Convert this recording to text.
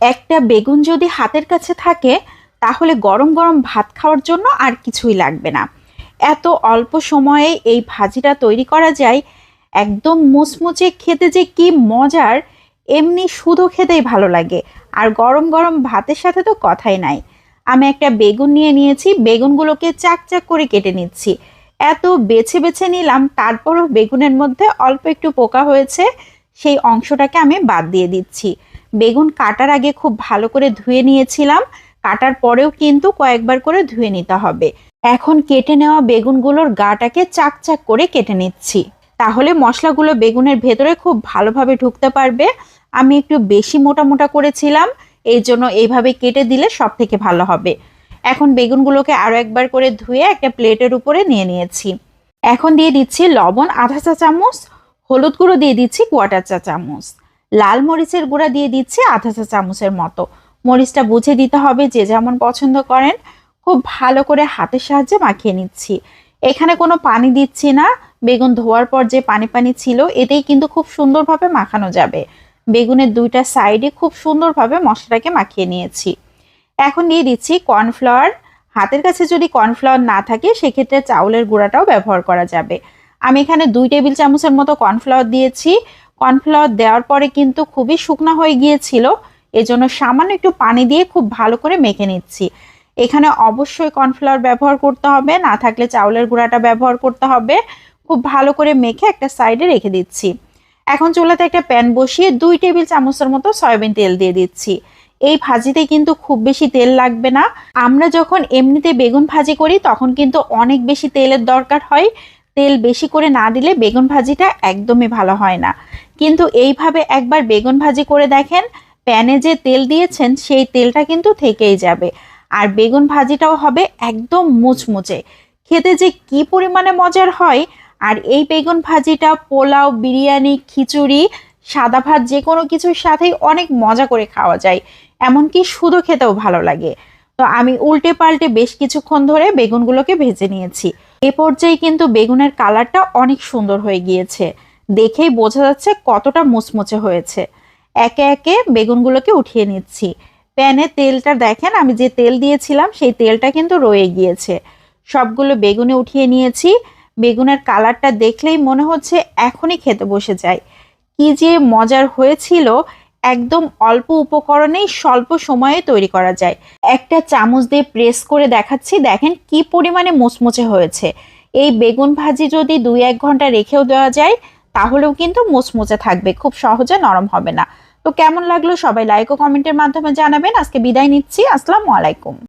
একটা বেগুন যদি হাতের কাছে থাকে, তাহলে গরম গরম ভাত খাওয়ার জন্য আর কিছুই লাগবে না। এত অল্প সময়ে এই ভাজিটা তৈরি করা যায়, একদম মুচমুচে খেতে যে কি মজার, এমনি শুধু খেতেই ভালো লাগে। আর গরম গরম ভাতের সাথে তো কথাই নাই। আমি একটা বেগুন নিয়ে নিয়েছি, বেগুনগুলোকে চাক চাক করে কেটে নিচ্ছি। এত বেছে বেছে নিলাম, তারপরও বেগুনের মধ্যে অল্প একটু পোকা হয়েছে, সেই অংশটাকে আমি বাদ দিয়ে দিচ্ছি। বেগুন কাটার আগে খুব ভালো করে ধুয়ে নিয়েছিলাম। কাটার পরেও কিন্তু কয়েকবার করে ধুয়ে নিতে হবে। এখন কেটে নেওয়া বেগুনগুলোর গাটাকে চাক চাক করে কেটে নিচ্ছি। তাহলে মশলাগুলো বেগুনের ভেতরে খুব ভালোভাবে ঢুকতে পারবে। আমি একটু বেশি মোটা মোটা করেছিলাম। এই জন্য এইভাবে কেটে দিলে সব থেকে ভালো হবে। এখন বেগুনগুলোকে আরও একবার করে ধুয়ে একটা প্লেটের উপরে নিয়ে নিয়েছি। এখন দিয়ে দিচ্ছি লবণ আধা চা চামচ, হলুদ গুঁড়ো দিয়ে দিচ্ছি কোয়াটার চা চামচ। লাল মরিচের গুঁড়া দিয়ে দিচ্ছি আধা চা চামচের মতো। মরিচটা বুঝে দিতে হবে যে যেমন পছন্দ করেন, খুব ভালো করে হাতের সাহায্যে মাখিয়ে নিচ্ছি। এখানে কোনো পানি দিচ্ছি না। বেগুন ধোয়ার পর যে পানি পানি ছিল, এতেই কিন্তু খুব সুন্দরভাবে মাখানো যাবে। বেগুনের দুইটা সাইডে খুব সুন্দরভাবে মশলাটাকে মাখিয়ে নিয়েছি। এখন দিয়ে দিচ্ছি কর্নফ্লাওয়ার। হাতের কাছে যদি কর্নফ্লাওয়ার না থাকে, সেক্ষেত্রে চাউলের গুঁড়াটাও ব্যবহার করা যাবে। আমি এখানে দুই টেবিল চামচের মতো কর্নফ্লাওয়ার দিয়েছি। কর্নফ্লাওয়ার দেওয়ার পরে কিন্তু খুবই শুকনা হয়ে গিয়েছিল। এজন্য সামান্য একটু পানি দিয়ে খুব ভালো করে মেখে নিচ্ছি। এখানে অবশ্যই কর্নফ্লাওয়ার ব্যবহার করতে হবে, না থাকলে চাউলের গুঁড়াটা ব্যবহার করতে হবে। খুব ভালো করে মেখে একটা সাইডে রেখে দিচ্ছি। এখন চুলাতে একটা প্যান বসিয়ে দুই টেবিল চামচের মতো সয়াবিন তেল দিয়ে দিচ্ছি। এই ভাজিতে কিন্তু খুব বেশি তেল লাগবে না। আমরা যখন এমনিতে বেগুন ভাজি করি, তখন কিন্তু অনেক বেশি তেলের দরকার হয়। তেল বেশি করে না দিলে বেগুন ভাজিটা একদমই ভালো হয় না। কিন্তু এইভাবে একবার বেগুন ভাজি করে দেখেন, প্যানে যে তেল দিয়েছেন সেই তেলটা কিন্তু থেকেই যাবে। আর বেগুন ভাজিটাও হবে একদম মুচমুচে। খেতে যে কি পরিমাণে মজার হয়, আর এই বেগুন ভাজিটা পোলাও, বিরিয়ানি, খিচুড়ি, সাদা ভাত যে কোনো কিছুর সাথেই অনেক মজা করে খাওয়া যায়। এমনকি শুধু খেতেও ভালো লাগে। তো আমি উল্টে পাল্টে বেশ কিছুক্ষণ ধরে বেগুনগুলোকে ভেজে নিয়েছি। এ পর্যায়ে কিন্তু বেগুনের কালারটা অনেক সুন্দর হয়ে গিয়েছে। দেখেই বোঝা যাচ্ছে কতটা মুচমুচে হয়েছে। একে একে বেগুনগুলোকে উঠিয়ে নিচ্ছি। প্যানে তেলটা দেখেন, আমি যে তেল দিয়েছিলাম সেই তেলটা কিন্তু রয়ে গিয়েছে। সবগুলো বেগুনে উঠিয়ে নিয়েছি। বেগুনের কালারটা দেখলেই মনে হচ্ছে এখনই খেতে বসে যায় কি যে মজার হয়েছিল একদম অল্প উপকরণেই স্বল্প সময়ে তৈরি করা যায়। একটা চামচ দিয়ে প্রেস করে দেখাচ্ছি, দেখেন কি পরিমাণে মুচমুচে হয়েছে। এই বেগুন ভাজি যদি দুই এক ঘণ্টা রেখেও দেওয়া যায়, তাহলেও কিন্তু মুচমুচে থাকবে, খুব সহজে নরম হবে না। তো কেমন লাগল সবাই লাইক ও কমেন্টের মাধ্যমে জানাবেন। আজকে বিদায় নিচ্ছি, আসসালামু আলাইকুম।